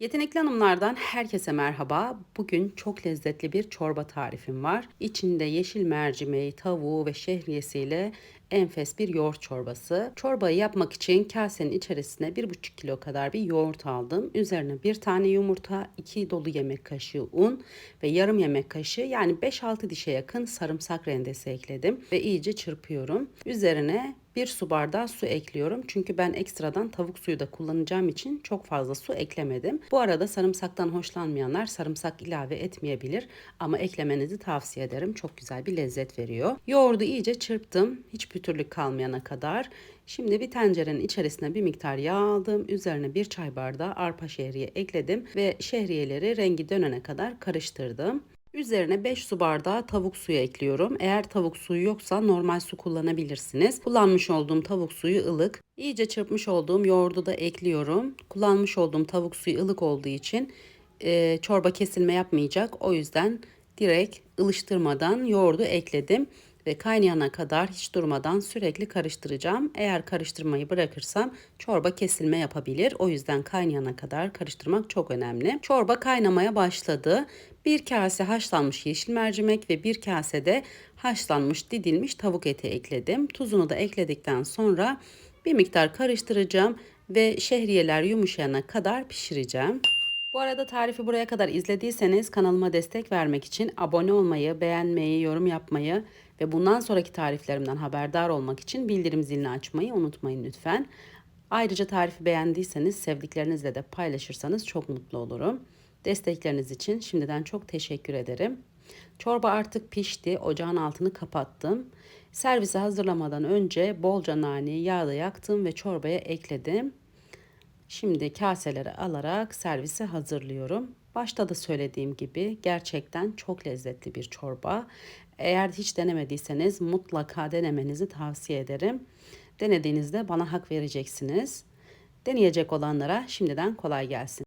Yetenekli Hanımlardan herkese merhaba. Bugün çok lezzetli bir çorba tarifim var. İçinde yeşil mercimeği, tavuğu ve şehriyesiyle enfes bir yoğurt çorbası. Çorbayı yapmak için kasenin içerisine 1,5 kilo kadar bir yoğurt aldım. Üzerine bir tane yumurta, 2 dolu yemek kaşığı un ve yarım yemek kaşığı yani 5-6 dişe yakın sarımsak rendesi ekledim ve iyice çırpıyorum. Üzerine bir su bardağı su ekliyorum. Çünkü ben ekstradan tavuk suyu da kullanacağım için çok fazla su eklemedim. Bu arada sarımsaktan hoşlanmayanlar sarımsak ilave etmeyebilir ama eklemenizi tavsiye ederim. Çok güzel bir lezzet veriyor. Yoğurdu iyice çırptım. Hiç pütürlük kalmayana kadar. Şimdi bir tencerenin içerisine bir miktar yağ aldım. Üzerine bir çay bardağı arpa şehriye ekledim ve şehriyeleri rengi dönene kadar karıştırdım. Üzerine 5 su bardağı tavuk suyu ekliyorum. Eğer tavuk suyu yoksa normal su kullanabilirsiniz. Kullanmış olduğum tavuk suyu ılık. İyice çırpmış olduğum yoğurdu da ekliyorum. Kullanmış olduğum tavuk suyu ılık olduğu için e, çorba kesilme yapmayacak. O yüzden direkt ılıştırmadan yoğurdu ekledim ve kaynayana kadar hiç durmadan sürekli karıştıracağım. Eğer karıştırmayı bırakırsam çorba kesilme yapabilir. O yüzden kaynayana kadar karıştırmak çok önemli. Çorba kaynamaya başladı. Bir kase haşlanmış yeşil mercimek ve bir kase de haşlanmış didilmiş tavuk eti ekledim. Tuzunu da ekledikten sonra bir miktar karıştıracağım ve şehriyeler yumuşayana kadar pişireceğim. Bu arada tarifi buraya kadar izlediyseniz kanalıma destek vermek için abone olmayı, beğenmeyi, yorum yapmayı ve bundan sonraki tariflerimden haberdar olmak için bildirim zilini açmayı unutmayın lütfen. Ayrıca tarifi beğendiyseniz sevdiklerinizle de paylaşırsanız çok mutlu olurum. Destekleriniz için şimdiden çok teşekkür ederim. Çorba artık pişti. Ocağın altını kapattım. Servise hazırlamadan önce bolca nane yağda yaktım ve çorbaya ekledim. Şimdi kaselere alarak servise hazırlıyorum. Başta da söylediğim gibi gerçekten çok lezzetli bir çorba. Eğer hiç denemediyseniz mutlaka denemenizi tavsiye ederim. Denediğinizde bana hak vereceksiniz. Deneyecek olanlara şimdiden kolay gelsin.